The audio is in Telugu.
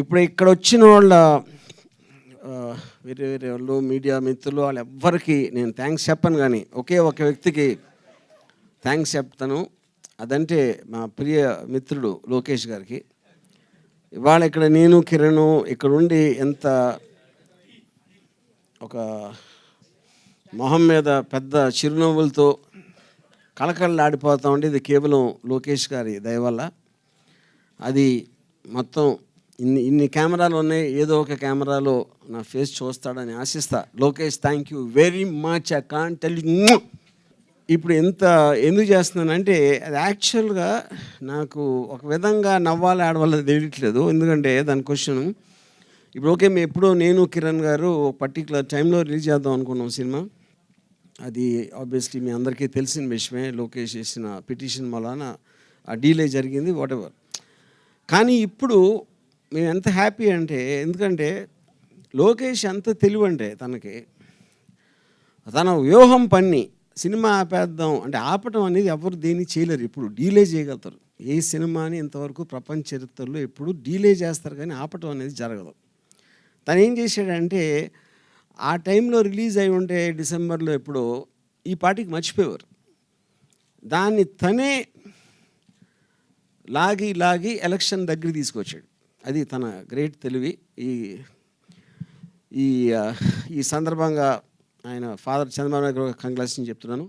ఇప్పుడు ఇక్కడ వచ్చిన వాళ్ళ వేరే వేరే వాళ్ళు మీడియా మిత్రులు వాళ్ళు ఎవ్వరికి నేను థ్యాంక్స్ చెప్పను కానీ ఒకే ఒక వ్యక్తికి థ్యాంక్స్ చెప్తాను. అదంటే మా ప్రియ మిత్రుడు లోకేష్ గారికి. ఇవాళ ఇక్కడ నేను కిరణ్ ఇక్కడ ఉండి ఎంత ఒక మొహం మీద పెద్ద చిరునవ్వులతో కళకళలాడిపోతా ఉంటే ఇది కేవలం లోకేష్ గారి దయ వల్ల. అది మొత్తం ఇన్ని ఇన్ని కెమెరాలు ఉన్నాయి ఏదో ఒక కెమెరాలో నా ఫేస్ చూస్తాడని ఆశిస్తా. Lokesh thank you very much I can tell ఇప్పుడు ఎంత ఎందుకు చేస్తున్నానంటే అది యాక్చువల్గా నాకు ఒక విధంగా నవ్వాలి ఆడవాళ్ళు తెలియట్లేదు. ఎందుకంటే దాని క్వశ్చన్ ఇప్పుడు ఓకే మేము ఎప్పుడో నేను కిరణ్ గారు పర్టికులర్ టైంలో రిలీజ్ చేద్దాం అనుకున్నాం సినిమా. అది ఆబ్వియస్లీ మీ అందరికీ తెలిసిన విషయమే. లోకేష్ చేసిన పిటిషన్ వలన ఆ డీలే జరిగింది వాట్ ఎవర్ కానీ ఇప్పుడు మేము ఎంత హ్యాపీ అంటే ఎందుకంటే లోకేష్ ఎంత తెలివంటే తనకి తన వ్యూహం పన్ని సినిమా ఆపేద్దాం అంటే ఆపటం అనేది ఎవరు దేన్ని చేయలేరు. ఇప్పుడు డీలే చేయగలుగుతారు. ఏ సినిమాని ఇంతవరకు ప్రపంచ చరిత్రలో ఎప్పుడు డీలే చేస్తారు కానీ ఆపటం అనేది జరగదు. తను ఏం చేశాడంటే ఆ టైంలో రిలీజ్ అయి ఉంటే డిసెంబర్లో ఎప్పుడో ఈ పాటికి మర్చిపోయేవారు. దాన్ని తనే లాగి లాగి ఎలక్షన్ దగ్గర తీసుకొచ్చాడు. అది తన గ్రేట్ తెలివి. ఈ ఈ ఈ సందర్భంగా ఆయన ఫాదర్ చంద్రబాబు నాయుడు కంగ్రాచులేషన్ చెప్తున్నాను.